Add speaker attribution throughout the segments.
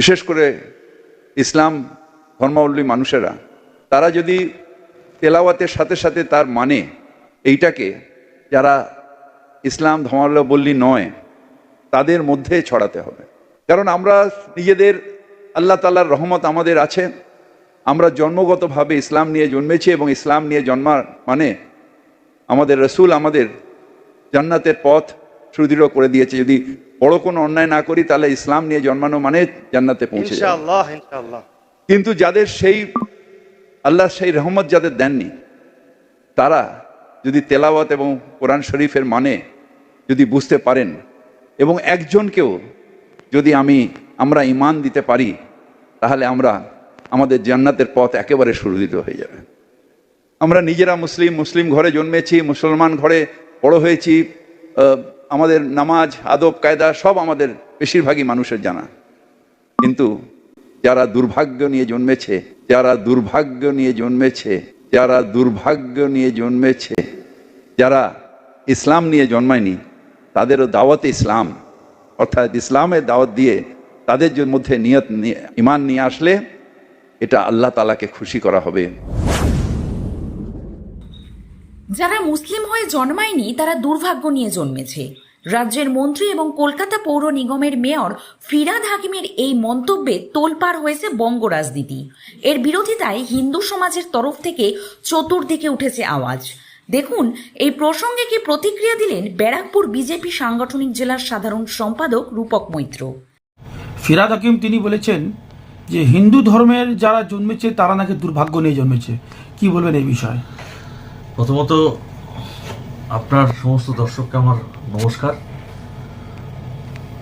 Speaker 1: বিশেষ করে ইসলাম ধর্মাবলম্বী মানুষেরা, তারা যদি তেলাওয়াতের সাথে সাথে তার মানে এইটাকে, যারা ইসলাম ধর্মাবলম্বী নয়, তাদের মধ্যে ছড়াতে হবে। কারণ আমরা নিজেদের আল্লাহ তাল্লাহর রহমত আমাদের আছে, আমরা জন্মগতভাবে ইসলাম নিয়ে জন্মেছি এবং ইসলাম নিয়ে জন্মার মানে আমাদের রসুল আমাদের জান্নাতের পথ সুদৃঢ় করে দিয়েছে। যদি বড় কোনো অন্যায় না করি তাহলে ইসলাম নিয়ে জন্মানো মানে জান্নাতে পৌঁছে কিন্তু যাদের সেই আল্লাহ সেই রহমত যাদের দেননি তারা যদি তেলাওয়াত এবং কোরআন শরীফের মানে যদি বুঝতে পারেন এবং একজনকেও যদি আমি আমরা ইমান দিতে পারি তাহলে আমরা আমাদের জান্নাতের পথ একেবারে সুরুদিত হয়ে যাবে। আমরা নিজেরা মুসলিম মুসলিম ঘরে জন্মেছি মুসলমান ঘরে বড় হয়েছি আমাদের নামাজ, আদব, কায়দা সব আমাদের বেশিরভাগই মানুষের জানা। কিন্তু যারা দুর্ভাগ্য নিয়ে জন্মেছে, যারা দুর্ভাগ্য নিয়ে জন্মেছে, যারা দুর্ভাগ্য নিয়ে জন্মেছে, যারা ইসলাম নিয়ে জন্মায়নি, তাদেরও দাওয়াতে ইসলাম। অর্থাৎ ইসলামের দাওয়াত দিয়ে তাদের মধ্যে নিয়ত, নিয়ে- ইমান নিয়ে আসলে এটা আল্লাহ তালাকে খুশি করা হবে।
Speaker 2: যারা মুসলিম হয়ে জন্মায়নি, তারা দুর্ভাগ্য নিয়ে জন্মেছে। রাজ্যের মন্ত্রী এবং কলকাতা পৌর নিগমের মেয়র ফিরাদ হাকিমের এই মন্তব্যে তোলপাড় হয়েছে বঙ্গ রাজনীতি। এর বিরোধিতায় হিন্দু সমাজের তরফ থেকে চতুর্দিকে উঠেছে আওয়াজ। দেখুন, এই প্রসঙ্গে কি প্রতিক্রিয়া দিলেন ব্যারাকপুর বিজেপি সাংগঠনিক জেলার সাধারণ সম্পাদক রূপক মৈত্র?
Speaker 3: ফিরাদ হাকিম তিনি বলেছেন যে হিন্দু ধর্মের যারা জন্মেছে, তারা নাকি দুর্ভাগ্য নিয়ে জন্মেছে। কি বলবেন এই বিষয়ে?
Speaker 4: প্রথমত, আপনার সমস্ত দর্শককে আমার নমস্কার।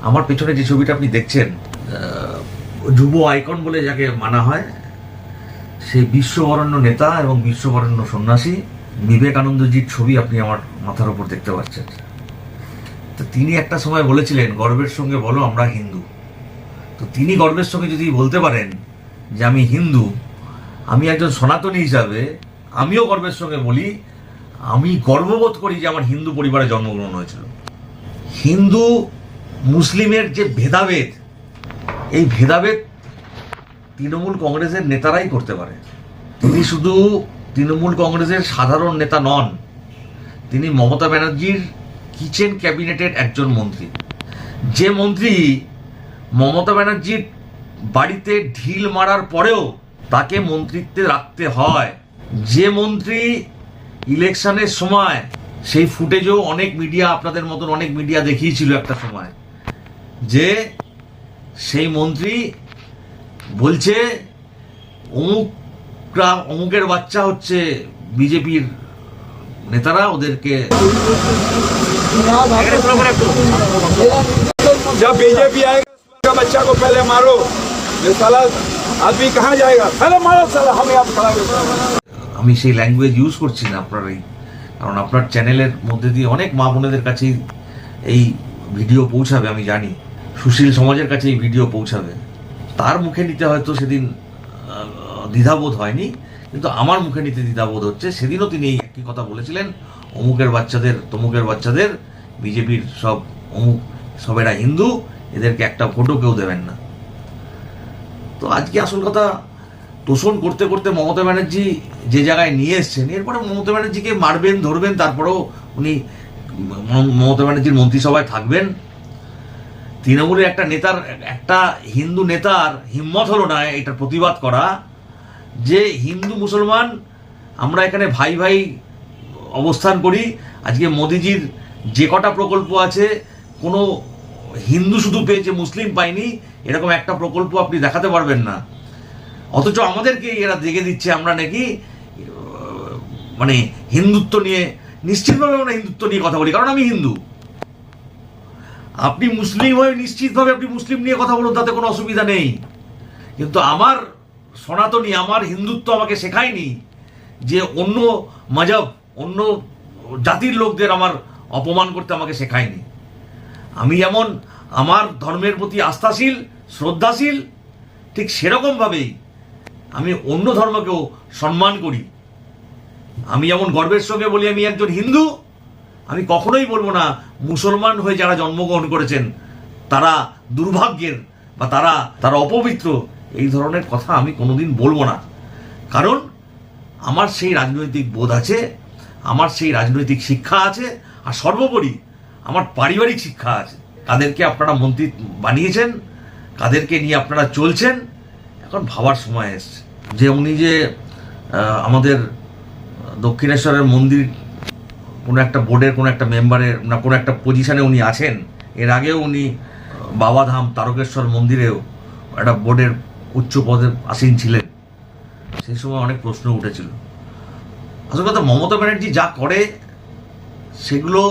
Speaker 4: আমার পেছনে যে ছবিটা আপনি দেখছেন যুব আইকন বলে যাকে মানা হয়, সেই বিশ্ববরণ্য নেতা এবং বিশ্ববরণ্য সন্ন্যাসী বিবেকানন্দজির ছবি আপনি আমার মাথার উপর দেখতে পাচ্ছেন। তো তিনি একটা সময় বলেছিলেন, গর্বের সঙ্গে বলো আমরা হিন্দু। তো তিনি গর্বের সঙ্গে যদি বলতে পারেন যে আমি হিন্দু, আমি একজন সনাতনী হিসাবে আমিও গর্বের সঙ্গে বলি, আমি গর্ববোধ করি যে আমার হিন্দু পরিবারে জন্মগ্রহণ হয়েছিল। হিন্দু মুসলিমের যে ভেদাভেদ, এই ভেদাভেদ তৃণমূল কংগ্রেসের নেতারাই করতে পারে। তিনি শুধু তৃণমূল কংগ্রেসের সাধারণ নেতা নন, তিনি মমতা ব্যানার্জির কিচেন ক্যাবিনেটের একজন মন্ত্রী। যে মন্ত্রী মমতা ব্যানার্জির বাড়িতে ঢিল মারার পরেও তাকে মন্ত্রিত্বে রাখতে হয়। যে মন্ত্রী ইলেকশনের সময় সেই ফুটেজও অনেক মিডিয়া আপনাদের মতন অনেক মিডিয়া দেখিয়েছিল একটা সময় যে সেই মন্ত্রী বলছে অমুকরা অমুকের বাচ্চা হচ্ছে বিজেপির নেতারা ওদেরকে
Speaker 5: जब बीजेपी आएगा बच्चा को पहले मारो ये साला आदमी कहाँ जाएगा पहले मारो साला हम यहाँ खड़ा हैं।
Speaker 4: আমি সেই ল্যাঙ্গুয়েজ ইউজ করছি না আপনার এই কারণ আপনার চ্যানেলের মধ্যে দিয়ে অনেক মা বোনেদের কাছেই এই ভিডিও পৌঁছাবে, আমি জানি। সুশীল সমাজের কাছে এই ভিডিও পৌঁছাবে। তার মুখে নিতে হয়তো সেদিন দ্বিধাবোধ হয়নি, কিন্তু আমার মুখে নিতে দ্বিধাবোধ হচ্ছে। সেদিনও তিনি এই একই কথা বলেছিলেন, অমুকের বাচ্চাদের, তমুকের বাচ্চাদের, বিজেপির সব অমুক, সবেরা হিন্দু, এদেরকে একটা ভোটও কেউ দেবেন না। তো আজকে আসল কথা তোষণ করতে করতে মমতা ব্যানার্জি যে জায়গায় নিয়ে এসছেন, এরপরে মমতা ব্যানার্জিকে মারবেন, ধরবেন, তারপরেও উনি মমতা ব্যানার্জির মন্ত্রিসভায় থাকবেন। তৃণমূলের একটা নেতার, একটা হিন্দু নেতার হিম্মত হলো না এটার প্রতিবাদ করা। যে হিন্দু মুসলমান, আমরা এখানে ভাই ভাই অবস্থান করি, আজকে মোদিজির যে কটা প্রকল্প আছে, কোনো হিন্দু শুধু পেয়েছে, মুসলিম পায়নি, এরকম একটা প্রকল্প আপনি দেখাতে পারবেন না। অথচ আমাদেরকে এরা দেখে দিচ্ছে, আমরা নাকি মানে হিন্দুত্ব নিয়ে, নিশ্চিতভাবে আমরা হিন্দুত্ব নিয়ে কথা বলি, কারণ আমি হিন্দু। আপনি মুসলিম হয়ে নিশ্চিতভাবে আপনি মুসলিম নিয়ে কথা বলুন, তাতে কোনো অসুবিধা নেই। কিন্তু আমার সনাতনী, আমার হিন্দুত্ব আমাকে শেখায়নি যে অন্য মজব, অন্য জাতির লোকদের আমার অপমান করতে আমাকে শেখায়নি। আমি যেমন আমার ধর্মের প্রতি আস্থাশীল, শ্রদ্ধাশীল, ঠিক সেরকমভাবেই আমি অন্য ধর্মকেও সম্মান করি। আমি যেমন গর্বের সঙ্গে বলি, আমি একজন হিন্দু, আমি কখনোই বলব না, মুসলমান হয়ে যারা জন্মগ্রহণ করেছেন, তারা দুর্ভাগ্যের বা তারা তারা অপবিত্র, এই ধরনের কথা আমি কোনোদিন বলব না। কারণ আমার সেই রাজনৈতিক বোধ আছে, আমার সেই রাজনৈতিক শিক্ষা আছে, আর সর্বোপরি আমার পারিবারিক শিক্ষা আছে। কাদেরকে আপনারা মন্ত্রী বানিয়েছেন, কাদেরকে নিয়ে আপনারা চলছেন এখন ভাবার সময় এসছে। যে উনি যে আমাদের দক্ষিণেশ্বরের মন্দির, কোনো একটা বোর্ডের কোনো একটা মেম্বারের না, কোনো একটা পজিশানে উনি আছেন, এর আগেও উনি বাবাধাম তারকেশ্বর মন্দিরেও একটা বোর্ডের উচ্চ পদে আসীন ছিলেন। সেই সময় অনেক প্রশ্ন উঠেছিল। আসল কথা, মমতা ব্যানার্জি যা করে, সেগুলো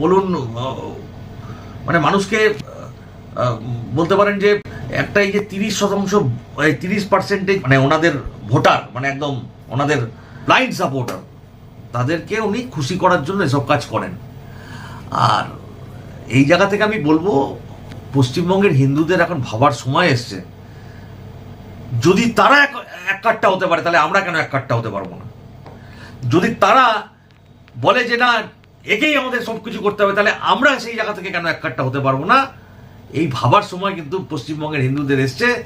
Speaker 4: বলুন মানে মানুষকে বলতে পারেন যে একটা এই যে তিরিশ শতাংশ তিরিশ পার্সেন্টেজ মানে ওনাদের ভোটার মানে একদম ওনাদের ব্লাইন্ড সাপোর্টার তাদেরকে উনি খুশি করার জন্য এসব কাজ করেন। আর এই জায়গা থেকে আমি বলব, পশ্চিমবঙ্গের হিন্দুদের এখন ভাবার সময় এসছে। যদি তারা এক কাট্টা হতে পারে, তাহলে আমরা কেন এক কাট্টা হতে পারব না? যদি তারা বলে যে না, একেই আমাদের সব কিছু করতে হবে, তাহলে আমরা সেই জায়গা থেকে কেন এক কাট্টা হতে পারব না? এই ভাবার সময় কিন্তু পশ্চিমবঙ্গের হিন্দুদের এসছে।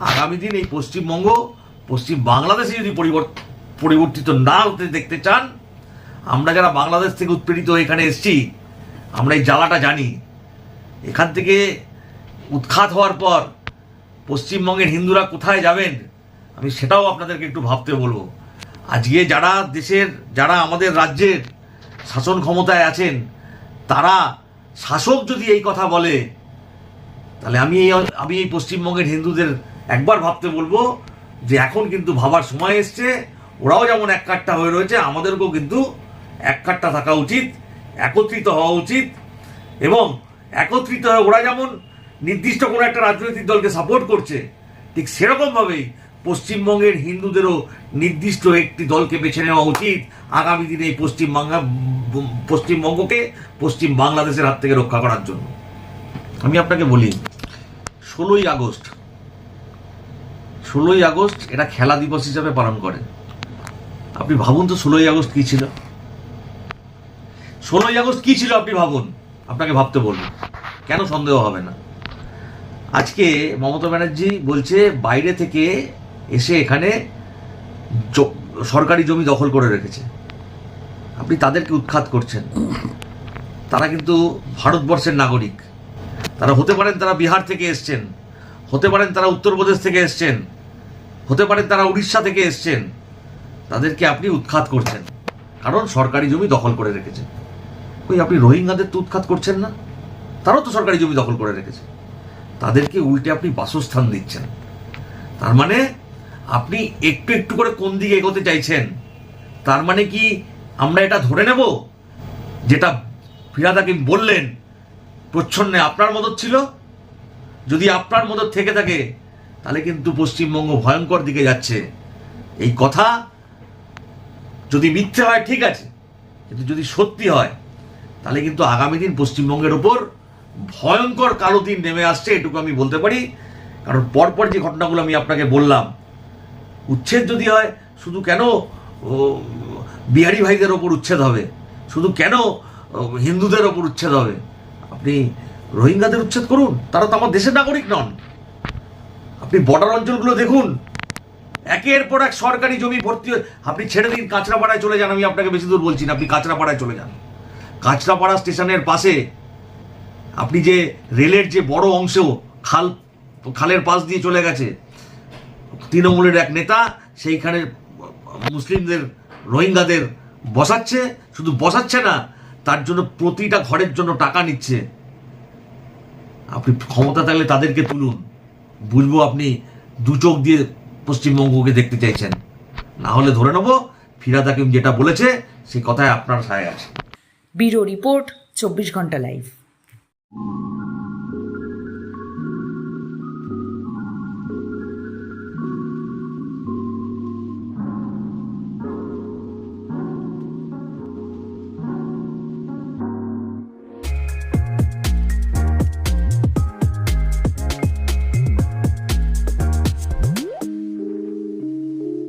Speaker 4: আগামী দিন এই পশ্চিমবঙ্গ, পশ্চিম বাংলাদেশে যদি পরিবর্ত- পরিবর্তিত না হতে দেখতে চান, আমরা যারা বাংলাদেশ থেকে উৎপীড়িত এখানে এসেছি, আমরা এই জ্বালাটা জানি। এখান থেকে উৎখাত হওয়ার পর পশ্চিমবঙ্গের হিন্দুরা কোথায় যাবেন, আমি সেটাও আপনাদেরকে একটু ভাবতে বলব। আজকে যারা দেশের, যারা আমাদের রাজ্যের শাসন ক্ষমতায় আছেন, তারা শাসক যদি এই কথা বলে তাহলে আমি এই আমি এই পশ্চিমবঙ্গের হিন্দুদের একবার ভাবতে বলব যে এখন কিন্তু ভাবার সময় এসছে, ওরাও যেমন এক কাট্টা হয়ে রয়েছে, আমাদেরকেও কিন্তু এক কাট্টা থাকা উচিত, একত্রিত হওয়া উচিত এবং একত্রিত হয়ে ওরা যেমন নির্দিষ্ট কোনো একটা রাজনৈতিক দলকে সাপোর্ট করছে, ঠিক সেরকমভাবেই পশ্চিমবঙ্গের হিন্দুদেরও নির্দিষ্ট একটি দলকে বেছে নেওয়া উচিত আগামী দিনে এই পশ্চিমবাংলা, পশ্চিমবঙ্গকে, পশ্চিম বাংলাদেশের হাত থেকে রক্ষা করার জন্য। আমি আপনাকে বলি ষোলোই আগস্ট। ষোলোই আগস্ট এটা খেলা দিবস হিসাবে পালন করে আপনি ভাবুন তো ষোলোই আগস্ট কি ছিল? ষোলোই আগস্ট কি ছিল আপনি ভাবুন? আপনাকে ভাবতে বলুন কেন সন্দেহ হবে না? আজকে মমতা ব্যানার্জি বলছে, বাইরে থেকে এসে এখানে সরকারি জমি দখল করে রেখেছে। আপনি তাদেরকে উৎখাত করছেন। তারা কিন্তু ভারতবর্ষের নাগরিক। তারা হতে পারেন তারা বিহার থেকে এসছেন, হতে পারেন তারা উত্তরপ্রদেশ থেকে এসছেন, হতে পারেন তারা উড়িষ্যা থেকে এসছেন, তাদেরকে আপনি উৎখাত করছেন। কারণ সরকারি জমি দখল করে রেখেছে ওই আপনি রোহিঙ্গাদের তো উৎখাত করছেন না? তারাও তো সরকারি জমি দখল করে রেখেছে। তাদেরকে উল্টে আপনি বাসস্থান দিচ্ছেন। তার মানে আপনি একটু একটু করে কোন দিকে এগোতে চাইছেন, তার মানে কি আমরা এটা ধরে নেব? যেটা ফিরাদ হাকিম বললেন প্রচ্ছন্নে আপনার মদত ছিল? যদি আপনার মদত থেকে থাকে, তাহলে কিন্তু পশ্চিমবঙ্গ ভয়ঙ্কর দিকে যাচ্ছে। এই কথা যদি মিথ্যে হয়, ঠিক আছে। কিন্তু যদি সত্যি হয়, তাহলে কিন্তু আগামী দিন পশ্চিমবঙ্গের ওপর ভয়ঙ্কর কালো দিন নেমে আসছে, এটুকু আমি বলতে পারি। কারণ পরপর যে ঘটনাগুলো আমি আপনাকে বললাম, উচ্ছেদ যদি হয়, শুধু কেন বিহারি ভাইদের ওপর উচ্ছেদ হবে? শুধু কেন হিন্দুদের ওপর উচ্ছেদ হবে? আপনি রোহিঙ্গাদের উচ্ছেদ করুন, তারা তো আমার দেশের নাগরিক নন। আপনি বর্ডার অঞ্চলগুলো দেখুন। একের পর এক সরকারি জমি ভর্তি আপনি ছেড়ে দিন, কাঁচরাপাড়ায় চলে যান, আমি আপনাকে বেশি দূর বলছি না, আপনি কাঁচরাপাড়ায় চলে যান। কাঁচরাপাড়া স্টেশনের পাশে আপনি যে রেলের যে বড় অংশ খাল খালের পাশ দিয়ে চলে গেছে, তৃণমূলের এক নেতা, সেইখানে মুসলিমদের, রোহিঙ্গাদের বসাচ্ছে। শুধু বসাচ্ছে না তার জন্য প্রতিটা ঘরের জন্য টাকা নিচ্ছে। আপনি ক্ষমতা থাকলে তাদেরকে তুলুন। বুঝব আপনি দু চোখ দিয়ে পশ্চিমবঙ্গকে দেখতে চাইছেন। না হলে ধরে নেব, ফিরাদ হাকিম যেটা বলেছে, সেই কথায় আপনার সায় আছে।
Speaker 2: ব্যুরো রিপোর্ট, চব্বিশ ঘণ্টা লাইভ।